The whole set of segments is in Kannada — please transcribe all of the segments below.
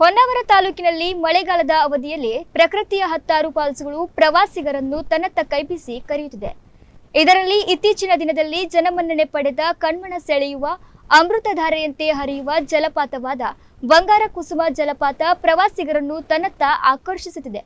ಹೊನ್ನಾವರ ತಾಲೂಕಿನಲ್ಲಿ ಮಳೆಗಾಲದ ಅವಧಿಯಲ್ಲಿ ಪ್ರಕೃತಿಯ ಹತ್ತಾರು ಫಾಲ್ಸ್ಗಳು ಪ್ರವಾಸಿಗರನ್ನು ತನ್ನತ್ತ ಕೈಬೀಸಿ ಕರೆಯುತ್ತಿದೆ. ಇದರಲ್ಲಿ ಇತ್ತೀಚಿನ ದಿನದಲ್ಲಿ ಜನಮನ್ನಣೆ ಪಡೆದ ಕಣ್ಮಣ ಸೆಳೆಯುವ ಅಮೃತಧಾರೆಯಂತೆ ಹರಿಯುವ ಜಲಪಾತವಾದ ಬಂಗಾರ ಕುಸುಮ ಜಲಪಾತ ಪ್ರವಾಸಿಗರನ್ನು ತನ್ನತ್ತ ಆಕರ್ಷಿಸುತ್ತಿದೆ.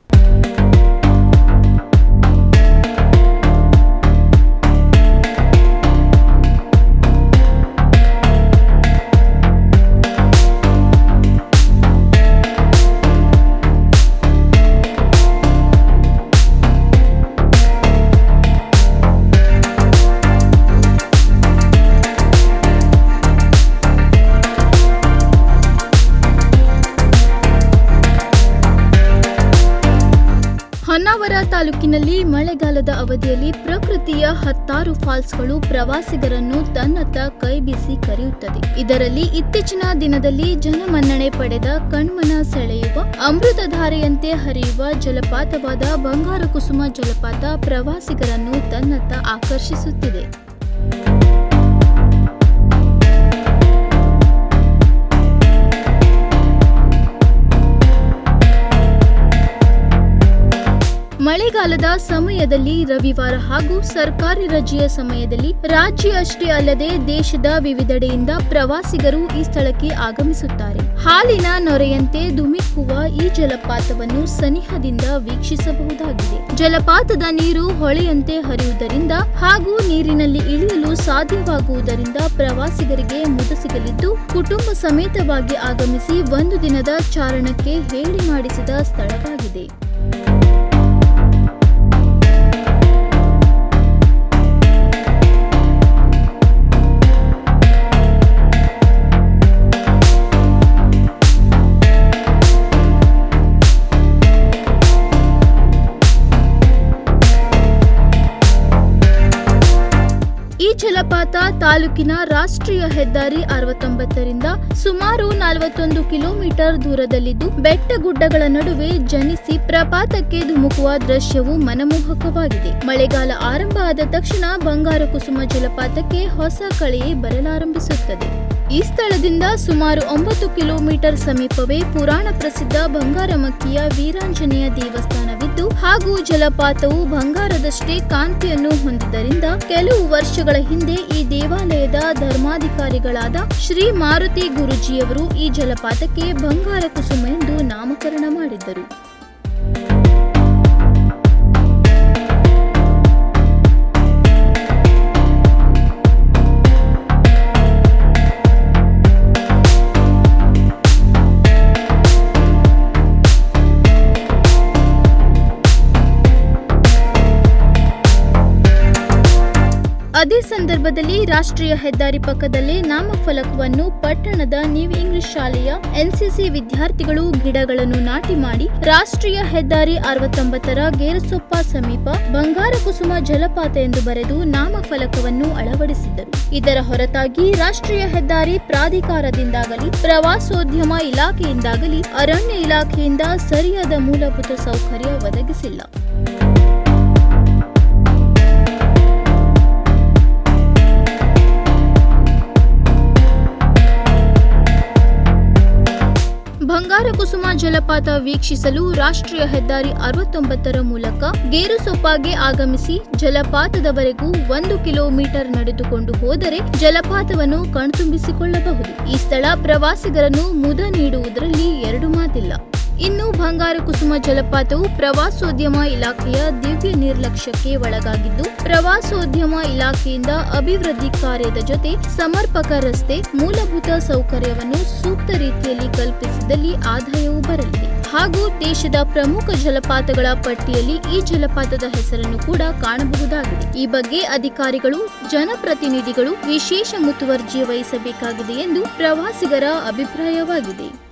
ಹೊನ್ನಾವರ ತಾಲೂಕಿನಲ್ಲಿ ಮಳೆಗಾಲದ ಅವಧಿಯಲ್ಲಿ ಪ್ರಕೃತಿಯ ಹತ್ತಾರು ಫಾಲ್ಸ್ಗಳು ಪ್ರವಾಸಿಗರನ್ನು ತನ್ನತ್ತ ಕೈಬೀಸಿ ಕರೆಯುತ್ತದೆ. ಇದರಲ್ಲಿ ಇತ್ತೀಚಿನ ದಿನದಲ್ಲಿ ಜನಮನ್ನಣೆ ಪಡೆದ ಕಣ್ಮನ ಸೆಳೆಯುವ ಅಮೃತಧಾರೆಯಂತೆ ಹರಿಯುವ ಜಲಪಾತವಾದ ಬಂಗಾರ ಕುಸುಮ ಜಲಪಾತ ಪ್ರವಾಸಿಗರನ್ನು ತನ್ನತ್ತ ಆಕರ್ಷಿಸುತ್ತಿದೆ. ಮಳೆಗಾಲದ ಸಮಯದಲ್ಲಿ ರವಿವಾರ ಹಾಗೂ ಸರ್ಕಾರಿ ರಜೆಯ ಸಮಯದಲ್ಲಿ ರಾಜ್ಯ ಅಷ್ಟೇ ಅಲ್ಲದೆ ದೇಶದ ವಿವಿಧೆಡೆಯಿಂದ ಪ್ರವಾಸಿಗರು ಈ ಸ್ಥಳಕ್ಕೆ ಆಗಮಿಸುತ್ತಾರೆ. ಹಾಲಿನ ನೊರೆಯಂತೆ ಧುಮಿಕ್ಕುವ ಈ ಜಲಪಾತವನ್ನು ಸನಿಹದಿಂದ ವೀಕ್ಷಿಸಬಹುದಾಗಿದೆ. ಜಲಪಾತದ ನೀರು ಹೊಳೆಯಂತೆ ಹರಿಯುವುದರಿಂದ ಹಾಗೂ ನೀರಿನಲ್ಲಿ ಇಳಿಯಲು ಸಾಧ್ಯವಾಗುವುದರಿಂದ ಪ್ರವಾಸಿಗರಿಗೆ ಮುದ ಸಿಗಲಿದ್ದು, ಕುಟುಂಬ ಸಮೇತವಾಗಿ ಆಗಮಿಸಿ ಒಂದು ದಿನದ ಚಾರಣಕ್ಕೆ ಹೇಳಿ ಮಾಡಿಸಿದ ಸ್ಥಳವಾಗಿದೆ. ಈ ಜಲಪಾತ ತಾಲೂಕಿನ ರಾಷ್ಟ್ರೀಯ ಹೆದ್ದಾರಿ ಅರವತ್ತೊಂಬತ್ತರಿಂದ ಸುಮಾರು ನಲವತ್ತೊಂದು ಕಿಲೋಮೀಟರ್ ದೂರದಲ್ಲಿದ್ದು ಬೆಟ್ಟ ಗುಡ್ಡಗಳ ನಡುವೆ ಜನಿಸಿ ಪ್ರಪಾತಕ್ಕೆ ಧುಮುಕುವ ದೃಶ್ಯವು ಮನಮೋಹಕವಾಗಿದೆ. ಮಳೆಗಾಲ ಆರಂಭ ಆದ ತಕ್ಷಣ ಬಂಗಾರ ಕುಸುಮ ಜಲಪಾತಕ್ಕೆ ಹೊಸ ಕಳೆಯೇ ಬರಲಾರಂಭಿಸುತ್ತದೆ. ಈ ಸ್ಥಳದಿಂದ ಸುಮಾರು ಒಂಬತ್ತು ಕಿಲೋಮೀಟರ್ ಸಮೀಪವೇ ಪುರಾಣ ಪ್ರಸಿದ್ಧ ಬಂಗಾರಮಕ್ಕಿಯ ವೀರಾಂಜನೇಯ ದೇವಸ್ಥಾನವಿದ್ದು, ಹಾಗೂ ಜಲಪಾತವು ಬಂಗಾರದಷ್ಟೇ ಕಾಂತಿಯನ್ನು ಹೊಂದಿದ್ದರಿಂದ ಕೆಲವು ವರ್ಷಗಳ ಹಿಂದೆ ಈ ದೇವಾಲಯದ ಧರ್ಮಾಧಿಕಾರಿಗಳಾದ ಶ್ರೀ ಮಾರುತಿ ಗುರುಜಿಯವರು ಈ ಜಲಪಾತಕ್ಕೆ ಬಂಗಾರ ಕುಸುಮ ಎಂದು ನಾಮಕರಣ ಮಾಡಿದ್ದರು. ಅದೇ ಸಂದರ್ಭದಲ್ಲಿ ರಾಷ್ಟ್ರೀಯ ಹೆದ್ದಾರಿ ಪಕ್ಕದಲ್ಲೇ ನಾಮಫಲಕವನ್ನು ಪಟ್ಟಣದ ನ್ಯೂ ಇಂಗ್ಲಿಷ್ ಶಾಲೆಯ ಎನ್ಸಿಸಿ ವಿದ್ಯಾರ್ಥಿಗಳು ಗಿಡಗಳನ್ನು ನಾಟಿ ಮಾಡಿ ರಾಷ್ಟ್ರೀಯ ಹೆದ್ದಾರಿ ಅರವತ್ತೊಂಬತ್ತರ ಗೇರಸೊಪ್ಪ ಸಮೀಪ ಬಂಗಾರ ಕುಸುಮ ಜಲಪಾತ ಎಂದು ಬರೆದು ನಾಮಫಲಕವನ್ನು ಅಳವಡಿಸಿದ್ದರು. ಇದರ ಹೊರತಾಗಿ ರಾಷ್ಟ್ರೀಯ ಹೆದ್ದಾರಿ ಪ್ರಾಧಿಕಾರದಿಂದಾಗಲಿ, ಪ್ರವಾಸೋದ್ಯಮ ಇಲಾಖೆಯಿಂದಾಗಲಿ ಅರಣ್ಯ ಇಲಾಖೆಯಿಂದ ಸರಿಯಾದ ಮೂಲಭೂತ ಸೌಕರ್ಯ ಒದಗಿಸಿಲ್ಲ. ಬಂಗಾರ ಕುಸುಮ ಜಲಪಾತ ವೀಕ್ಷಿಸಲು ರಾಷ್ಟ್ರೀಯ ಹೆದ್ದಾರಿ ಅರವತ್ತೊಂಬತ್ತರ ಮೂಲಕ ಗೇರುಸೊಪ್ಪಾಗೆ ಆಗಮಿಸಿ ಜಲಪಾತದವರೆಗೂ ಒಂದು ಕಿಲೋಮೀಟರ್ ನಡೆದುಕೊಂಡು ಹೋದರೆ ಜಲಪಾತವನ್ನು ಕಣ್ತುಂಬಿಸಿಕೊಳ್ಳಬಹುದು. ಈ ಸ್ಥಳ ಪ್ರವಾಸಿಗರನ್ನು ಮುದ ನೀಡುವುದರಲ್ಲಿ ಎರಡು ಮಾತಿಲ್ಲ. ಇನ್ನು ಬಂಗಾರ ಕುಸುಮ ಜಲಪಾತವು ಪ್ರವಾಸೋದ್ಯಮ ಇಲಾಖೆಯ ದಿವ್ಯ ನಿರ್ಲಕ್ಷ್ಯಕ್ಕೆ ಒಳಗಾಗಿದ್ದು, ಪ್ರವಾಸೋದ್ಯಮ ಇಲಾಖೆಯಿಂದ ಅಭಿವೃದ್ಧಿ ಕಾರ್ಯದ ಜೊತೆ ಸಮರ್ಪಕ ರಸ್ತೆ, ಮೂಲಭೂತ ಸೌಕರ್ಯವನ್ನು ಸೂಕ್ತ ರೀತಿಯಲ್ಲಿ ಕಲ್ಪಿಸಿದಲ್ಲಿ ಆದಾಯವೂ ಬರಲಿದೆ. ಹಾಗೂ ದೇಶದ ಪ್ರಮುಖ ಜಲಪಾತಗಳ ಪಟ್ಟಿಯಲ್ಲಿ ಈ ಜಲಪಾತದ ಹೆಸರನ್ನು ಕೂಡ ಕಾಣಬಹುದಾಗಿದೆ. ಈ ಬಗ್ಗೆ ಅಧಿಕಾರಿಗಳು, ಜನಪ್ರತಿನಿಧಿಗಳು ವಿಶೇಷ ಮುತುವರ್ಜಿ ವಹಿಸಬೇಕಾಗಿದೆ ಎಂದು ಪ್ರವಾಸಿಗರ ಅಭಿಪ್ರಾಯವಾಗಿದೆ.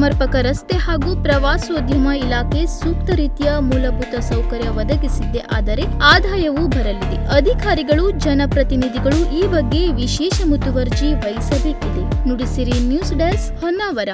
ಸಮರ್ಪಕ ರಸ್ತೆ ಹಾಗೂ ಪ್ರವಾಸೋದ್ಯಮ ಇಲಾಖೆ ಸೂಕ್ತ ರೀತಿಯ ಮೂಲಭೂತ ಸೌಕರ್ಯ ಒದಗಿಸಿದ್ದೆ. ಆದರೆ ಆದಾಯವೂ ಬರಲಿದೆ. ಅಧಿಕಾರಿಗಳು, ಜನಪ್ರತಿನಿಧಿಗಳು ಈ ಬಗ್ಗೆ ವಿಶೇಷ ಮುತುವರ್ಜಿ ವಹಿಸಬೇಕಿದೆ. Nudisiri news desk Honnavar.